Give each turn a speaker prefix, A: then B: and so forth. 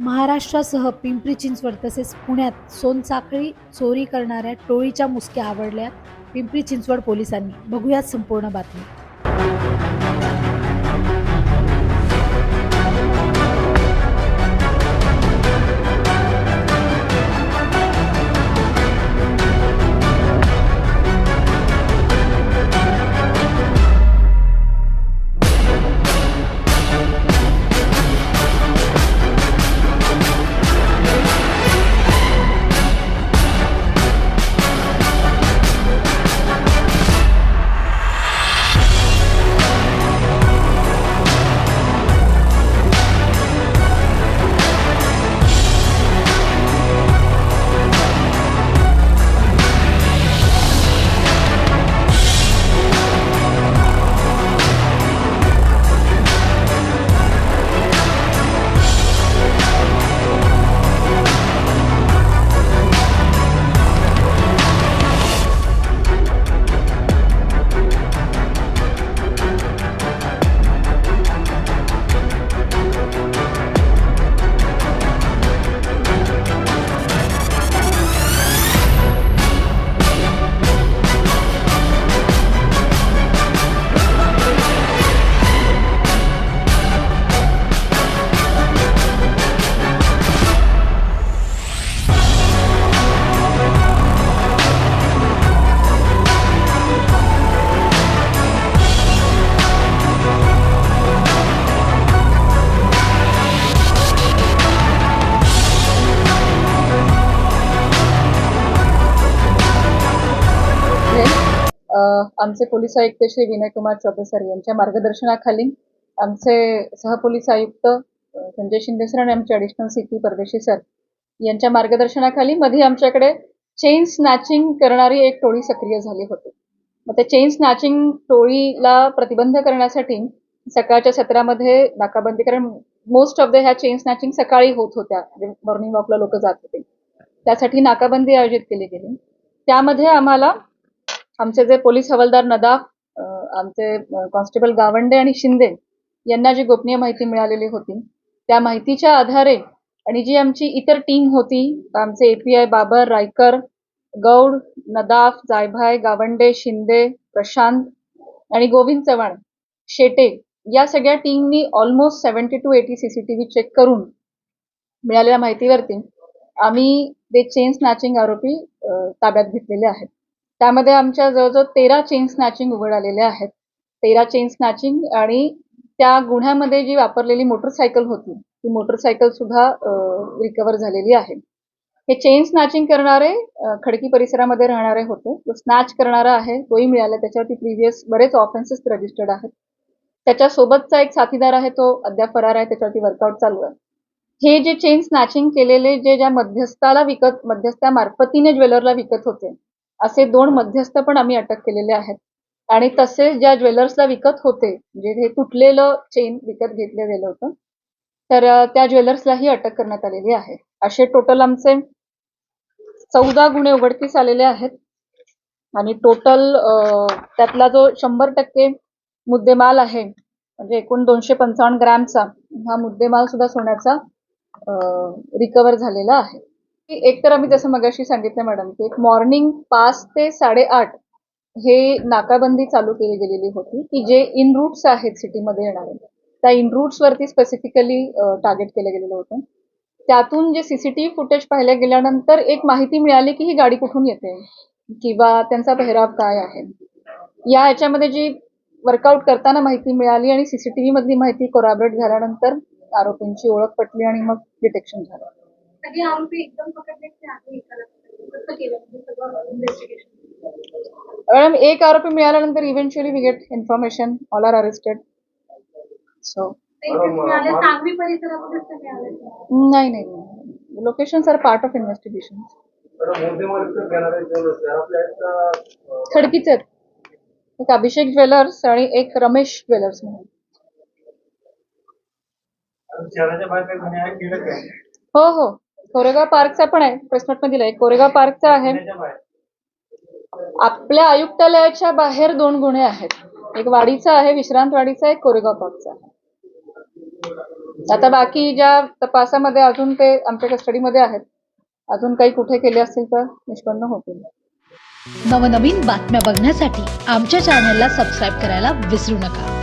A: महाराष्ट्रासह पिंपरी चिंचवड तसेच पुण्यात सोनसाखळी चोरी करणाऱ्या टोळीच्या मुसक्या आवडल्या. पिंपरी चिंचवड पोलिसांनी. बघूयात संपूर्ण बातमी.
B: आमचे पोलीस आयुक्त श्री विनयकुमार चौबे सर यांच्या मार्गदर्शनाखाली आमचे सहपोलीस आयुक्त संजय शिंदे सर आणि आमचे additional C P Pardeshi sir यांच्या मार्गदर्शनाखाली मध्ये आमच्याकडे चेन स्नॅचिंग करणारी एक टोळी सक्रिय झाली होती. मग त्या चेन स्नॅचिंग टोळीला प्रतिबंध करण्यासाठी सकाळच्या सत्रामध्ये नाकाबंदी कारण मोस्ट ऑफ द ह्या चेन स्नॅचिंग सकाळी होत होत्या. म्हणजे मॉर्निंग वॉकला लोक जात होते. त्यासाठी नाकाबंदी आयोजित केली गेली. त्यामध्ये आम्हाला आमचे जे पोलीस हवालदार नदाफ आमचे कॉन्स्टेबल गावंडे आणि शिंदे यांना जी गोपनीय माहिती मिळालेली होती त्या माहितीच्या आधारे आणि जी आमची इतर टीम होती आमचे एपीआय बाबर रायकर गौड नदाफ जायभाय गावंडे शिंदे प्रशांत आणि गोविंद चव्हाण शेटे या सगळ्या टीमनी almost seventy to eighty CCTV check करून मिळालेल्या माहितीवरती आम्ही ते चेन स्नॅचिंग आरोपी ताब्यात घेतलेले आहेत. त्यामध्ये आमच्या जवळजवळ तेरा चेन स्नॅचिंग उघड आलेले आहेत. तेरा चेन स्नॅचिंग आणि त्या गुन्ह्यामध्ये जी वापरलेली मोटरसायकल होती ती मोटरसायकल सुद्धा रिकवर झालेली आहे. हे चेन स्नॅचिंग करणारे खडकी परिसरामध्ये राहणारे होते. तो स्नॅच करणारा आहे तोही मिळाला. त्याच्यावरती प्रिव्हियस बरेच ऑफेन्सेस रजिस्टर्ड आहेत. त्याच्यासोबतचा एक साथीदार आहे तो अद्याप फरार आहे. त्याच्यावरती वर्कआउट चालू आहे. हे जे चेन स्नॅचिंग केलेले जे ज्या मध्यस्थाला विकत मध्यस्थामार्फतीने ज्वेलरला विकत होते असे दोन मध्यस्थ पण आम्ही अटक केलेले आहेत. आणि तसेच ज्या ज्वेलर्सला विकत होते म्हणजे हे तुटलेलं चेन विकत घेतलं गेलं होतं तर त्या ज्वेलर्सलाही अटक करण्यात आलेली आहे. असे टोटल आमचे चौदा गुन्हे उघडकीस आलेले आहेत. आणि टोटल त्यातला जो शंभर टक्के मुद्देमाल आहे म्हणजे एकूण दोनशे पंचावन्न ग्रॅमचा हा मुद्देमाल सुद्धा सोन्याचा रिकवर झालेला आहे. एक तर आम्ही जसं मगाशी सांगितलं मॅडम की एक मॉर्निंग पाच ते साडेआठ हे नाकाबंदी चालू केली गेलेली होती की जे इन रूट्स आहेत सिटीमध्ये येणारे त्या इन वरती स्पेसिफिकली टार्गेट केलं गेलेलं होतं. त्यातून जे सीसीटीव्ही फुटेज पाहिल्या गेल्यानंतर एक माहिती मिळाली की ही गाडी कुठून येते किंवा त्यांचा पेहराव काय आहे. या याच्यामध्ये जी वर्कआउट करताना माहिती मिळाली आणि सीसीटीव्ही मधली माहिती कोराबरेट झाल्यानंतर आरोपींची ओळख पटली आणि मग डिटेक्शन झालं.
C: सगळे आरोपी एकदम आधी एकाला? कसं केलं. म्हणजे सगळं इन्व्हेस्टिगेशन
B: मॅडम एक आरोपी मिळाल्यानंतर eventually we get information all are arrested so
C: Sangvi परिसरामध्येच ते मिळाले
B: नाही नाही. Locations are part of investigation खडकीचे आहेत एक अभिषेक ज्वेलर्स आणि एक रमेश ज्वेलर्स म्हणून. हो हो. कोरेगाव पार्कचा पण आहे प्रेसनोटमध्ये दिलाय. कोरेगाव पार्कचा आहे. आपल्या आयुक्तालयाच्या बाहेर दोन गुन्हे आहेत. एक वाडीचा आहे विश्रांत वाडीचा एक कोरेगाव पार्कचा आहे. आता बाकी ज्या तपासामध्ये अजून ते आमच्या कस्टडीमध्ये आहेत. अजून काही कुठे केले असतील तर निष्पन्न होतील.
A: नवनवीन बातम्या बघण्यासाठी आमच्या चॅनलला सबस्क्राईब करायला विसरू नका.